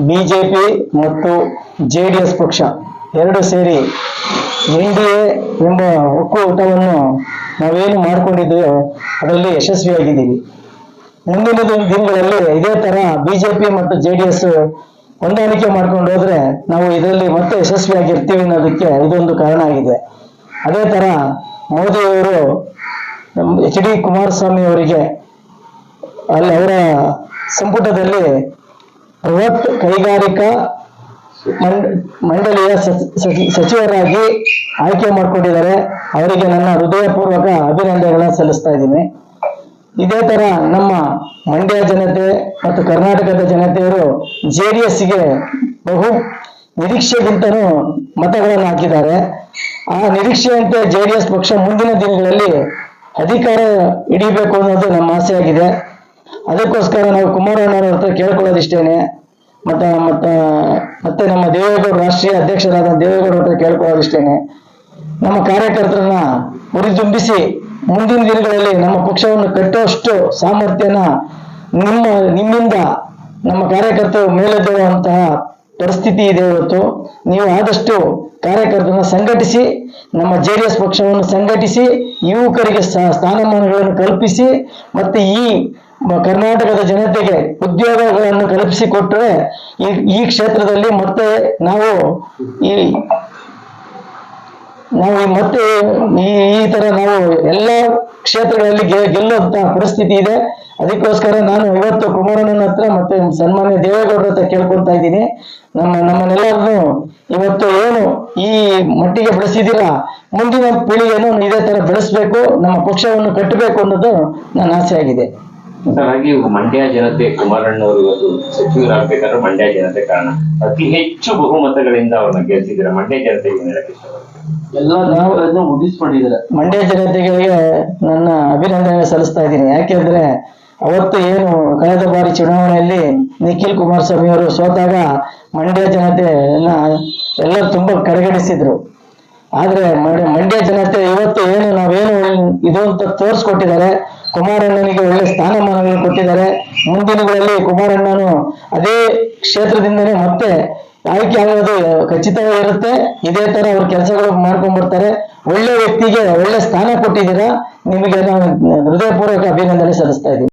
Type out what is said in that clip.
BJP ಮತ್ತು J D S ಪಕ್ಷ ಎರಡು ಸೇರಿ ಎನ್ ಡಿ ಎಂಬ ಒಕ್ಕೂಟವನ್ನು ನಾವೇನು ಮಾಡಿಕೊಂಡಿದ್ದೇವೆ ಅದರಲ್ಲಿ ಯಶಸ್ವಿಯಾಗಿದ್ದೀವಿ. ಮುಂದಿನ ದಿನ- ದಿನಗಳಲ್ಲಿ ಇದೇ ತರ ಬಿಜೆಪಿ ಮತ್ತು ಜೆ ಡಿ ಎಸ್ ಹೊಂದಾಣಿಕೆ ಮಾಡ್ಕೊಂಡು ಹೋದ್ರೆ ನಾವು ಇದರಲ್ಲಿ ಮತ್ತೆ ಯಶಸ್ವಿಯಾಗಿರ್ತೀವಿ ಅನ್ನೋದಕ್ಕೆ ಇದೊಂದು ಕಾರಣ ಆಗಿದೆ. ಅದೇ ತರ ಮೋದಿಯವರು ಎಚ್ ಡಿ ಕುಮಾರಸ್ವಾಮಿ ಅವರಿಗೆ ಅಲ್ಲಿ ಅವರ ಸಂಪುಟದಲ್ಲಿ ಬೃಹತ್ ಕೈಗಾರಿಕಾ ಮಂಡ್- ಮಂಡಳಿಯ ಸಚ್- ಸಚಿ- ಸಚಿವರಾಗಿ ಆಯ್ಕೆ ಮಾಡಿಕೊಂಡಿದ್ದಾರೆ. ಅವರಿಗೆ ನನ್ನ ಹೃದಯಪೂರ್ವಕ ಅಭಿನಂದನೆಗಳನ್ನು ಸಲ್ಲಿಸ್ತಾ ಇದ್ದೀನಿ. ಇದೇ ತರ ನಮ್ಮ ಮಂಡ್ಯ ಜನತೆ ಮತ್ತು ಕರ್ನಾಟಕದ ಜನತೆಯರು ಜೆ ಡಿ ಎಸ್ಗೆ ಬಹು ನಿರೀಕ್ಷೆಗಿಂತನೂ ಮತಗಳನ್ನು ಹಾಕಿದ್ದಾರೆ. ಆ ನಿರೀಕ್ಷೆಯಂತೆ ಜೆ ಡಿ ಎಸ್ ಪಕ್ಷ ಮುಂದಿನ ದಿನಗಳಲ್ಲಿ ಅಧಿಕಾರ ಹಿಡಿಬೇಕು ಅನ್ನೋದು ನಮ್ಮ ಆಸೆಯಾಗಿದೆ. ಅದಕ್ಕೋಸ್ಕರ ನಾವು ಕುಮಾರಣ್ಣ ಹತ್ರ ಕೇಳ್ಕೊಳ್ಳೋದಿಷ್ಟೇನೆ. ಮತ್ತ ಮತ್ತ, ಮತ್ತೆ ನಮ್ಮ ದೇವೇಗೌಡ ರಾಷ್ಟ್ರೀಯ ಅಧ್ಯಕ್ಷರಾದ ದೇವೇಗೌಡ ಹತ್ರ ಕೇಳ್ಕೊಳ್ಳೋದಿಷ್ಟೇನೆ. ನಮ್ಮ ಕಾರ್ಯಕರ್ತರನ್ನ ಹುರಿದುಂಬಿಸಿ ಮುಂದಿನ ದಿನಗಳಲ್ಲಿ ನಮ್ಮ ಪಕ್ಷವನ್ನು ಕಟ್ಟುವಷ್ಟು ಸಾಮರ್ಥ್ಯನ ನಿಮ್ಮ, ನಿಮ್ಮಿಂದ ನಮ್ಮ ಕಾರ್ಯಕರ್ತರು ಮೇಲೆದ್ದೇಳುವಂತಹ ಪರಿಸ್ಥಿತಿ ಇದೆ ಇವತ್ತು. ನೀವು ಆದಷ್ಟು ಕಾರ್ಯಕರ್ತರನ್ನು ಸಂಘಟಿಸಿ, ನಮ್ಮ ಜೆ ಡಿ ಎಸ್ ಪಕ್ಷವನ್ನು ಸಂಘಟಿಸಿ, ಯುವಕರಿಗೆ ಸ್ಥಾನಮಾನಗಳನ್ನು ಕಲ್ಪಿಸಿ, ಮತ್ತೆ ಈ ಕರ್ನಾಟಕದ ಜನತೆಗೆ ಉದ್ಯೋಗಗಳನ್ನು ಕಲ್ಪಿಸಿಕೊಟ್ಟರೆ ಈ ಈ ಕ್ಷೇತ್ರದಲ್ಲಿ ಮತ್ತೆ ನಾವು ಈ, ನಾವು ಮತ್ತೆ ಈ ಈ ತರ ನಾವು ಎಲ್ಲ ಕ್ಷೇತ್ರಗಳಲ್ಲಿ ಗೆಲ್ಲುವಂತಹ ಗೆಲ್ಲುವಂತ ಪರಿಸ್ಥಿತಿ ಇದೆ. ಅದಕ್ಕೋಸ್ಕರ ನಾನು ಇವತ್ತು ಕುಮಾರಣ್ಣನ ಹತ್ರ ಮತ್ತೆ ಸನ್ಮಾನ್ಯ ದೇವೇಗೌಡರ ಹತ್ರ ಕೇಳ್ಕೊಳ್ತಾ ಇದ್ದೀನಿ. ನಮ್ಮ ನಮ್ಮನ್ನೆಲ್ಲರನ್ನು ಇವತ್ತು ಏನು ಈ ಮಟ್ಟಿಗೆ ಬೆಳೆಸಿದ್ದೀರಾ ಮುಂದಿನ ಪೀಳಿಗೆಯನ್ನು ಇದೇ ತರ ಬೆಳೆಸಬೇಕು ನಮ್ಮ ಪಕ್ಷವನ್ನು ಕಟ್ಟಬೇಕು ಅನ್ನೋದು ನನ್ನ ಆಸೆ ಆಗಿದೆ ಮಂಡ್ಯ ಜನತೆ ಕುಮಾರಣ್ಣವರು ಇವತ್ತು ಸಚಿವರಾಗಬೇಕಾದ್ರೆ ಮಂಡ್ಯ ಜನತೆ ಕಾರಣ. ಅತಿ ಹೆಚ್ಚು ಬಹುಮತಗಳಿಂದ ಅವ್ರನ್ನ ಗೆಲ್ಸಿದ್ದೀರಾ ಮಂಡ್ಯ ಜನತೆಗೆ ಇಷ್ಟಪಡ್ತೀರಾ? ಎಲ್ಲ ನಾವು ಅದನ್ನ ಮಂಡ್ಯ ಜನತೆಗೆ ನನ್ನ ಅಭಿನಂದನೆ ಸಲ್ಲಿಸ್ತಾ ಇದ್ದೀನಿ. ಯಾಕೆಂದ್ರೆ ಅವತ್ತು ಏನು ಕಳೆದ ಬಾರಿ ಚುನಾವಣೆಯಲ್ಲಿ ನಿಖಿಲ್ ಕುಮಾರಸ್ವಾಮಿ ಅವರು ಸೋತಾಗ ಮಂಡ್ಯ ಜನತೆಯನ್ನ ಎಲ್ಲರೂ ತುಂಬಾ ಕಡೆಗಣಿಸಿದ್ರು. ಆದ್ರೆ ಮಂಡ್ಯ ಜನತೆ ಇವತ್ತು ಏನು, ನಾವೇನು ಇದು ಅಂತ ತೋರಿಸ್ಕೊಟ್ಟಿದ್ದಾರೆ. ಕುಮಾರಣ್ಣನಿಗೆ ಒಳ್ಳೆ ಸ್ಥಾನಮಾನಗಳನ್ನು ಕೊಟ್ಟಿದ್ದಾರೆ. ಮುಂದಿನಗಳಲ್ಲಿ ಕುಮಾರಣ್ಣನು ಅದೇ ಕ್ಷೇತ್ರದಿಂದನೇ ಮತ್ತೆ ಆಯ್ಕೆ ಆಗೋದು ಖಚಿತವಾಗಿರುತ್ತೆ ಇದೇ ತರ ಅವ್ರ ಕೆಲಸಗಳು ಮಾಡ್ಕೊಂಡ್ ಬರ್ತಾರೆ ಒಳ್ಳೆ ವ್ಯಕ್ತಿಗೆ ಒಳ್ಳೆ ಸ್ಥಾನ ಕೊಟ್ಟಿದ್ದೀರಾ? ನಿಮಗೆ ನಾನು ಹೃದಯಪೂರ್ವಕ ಅಭಿನಂದನೆ ಸಲ್ಲಿಸ್ತಾ ಇದ್ದೀನಿ.